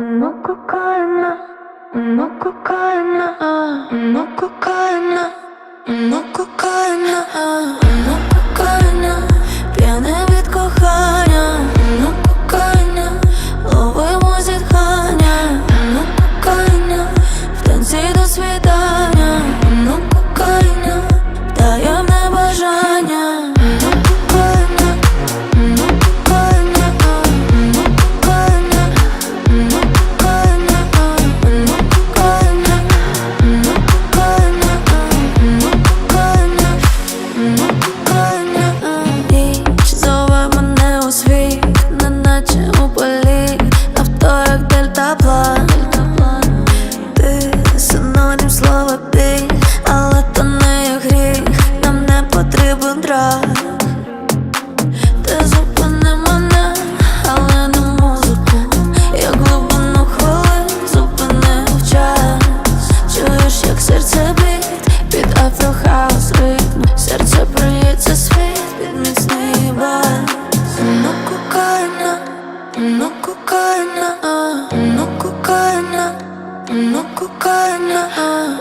No cocaína, no cocaína, no cocaína, драг. Ти зупини але не музику. Я глибину хвилин зупинив час. Чуєш, як серце бить під афрохаус ритм Серце бриється світ під міцний бас Ну кокаїна, ну кокаїна, ну кокаїна, ну кокаїна,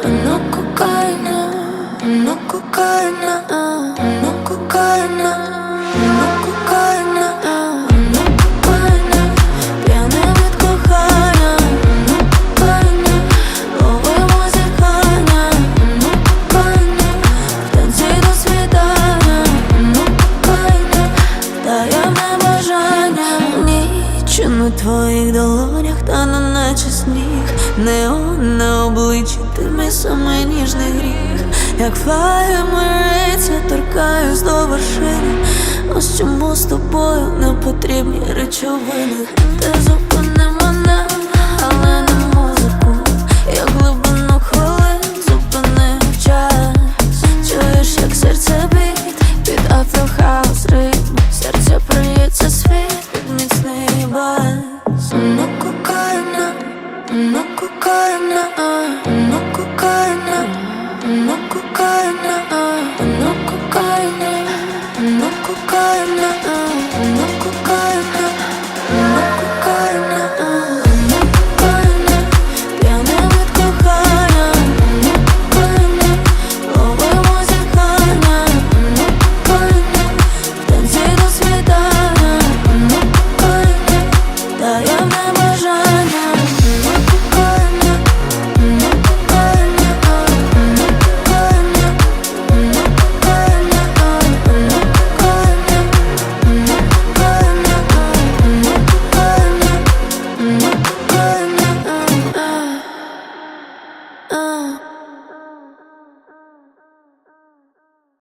ну кокаїна, ну кокаїна, твоїх долонях, та не наче сніг, неон на обличчі, ти самий ніжний гріх, як флаємериця, торкаюсь до вершини, ось чому з тобою не потрібні речовини, ти зупини мене, але не музику, я глибину хвилин зупинив час, чуєш, як серце бить під афрохаус ритм Серце приється світ під міцний бас no cocaína, no cocaína, no cocaína, no cocaína, no cocaína, no cocaína, no cocaína, п'яне від кохання, no cocaína, ловимо зіхання, no cocaína, в танці до світання, no cocaína, даєм не бажання.